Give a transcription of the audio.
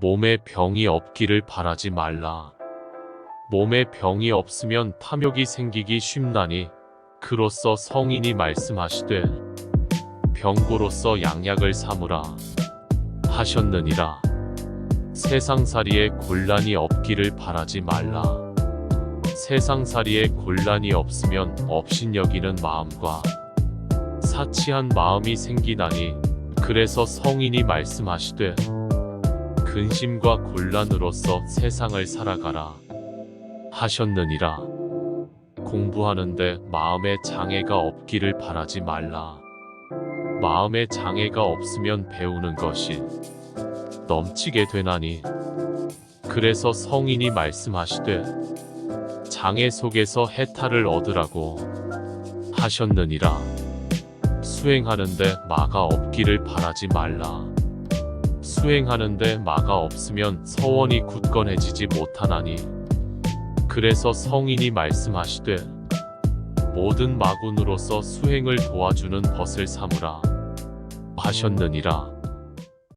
몸에 병이 없기를 바라지 말라. 몸에 병이 없으면 탐욕이 생기기 쉽나니 그로써 성인이 말씀하시되 병고로서 양약을 삼으라 하셨느니라. 세상살이에 곤란이 없기를 바라지 말라. 세상살이에 곤란이 없으면 업신여기는 마음과 사치한 마음이 생기나니 그래서 성인이 말씀하시되 근심과 곤란으로서 세상을 살아가라 하셨느니라. 공부하는데 마음에 장애가 없기를 바라지 말라. 마음에 장애가 없으면 배우는 것이 넘치게 되나니 그래서 성인이 말씀하시되 장애 속에서 해탈을 얻으라고 하셨느니라. 수행하는데 마가 없기를 바라지 말라. 수행하는데 마가 없으면 서원이 굳건해지지 못하나니 그래서 성인이 말씀하시되 모든 마군으로서 수행을 도와주는 벗을 삼으라 하셨느니라.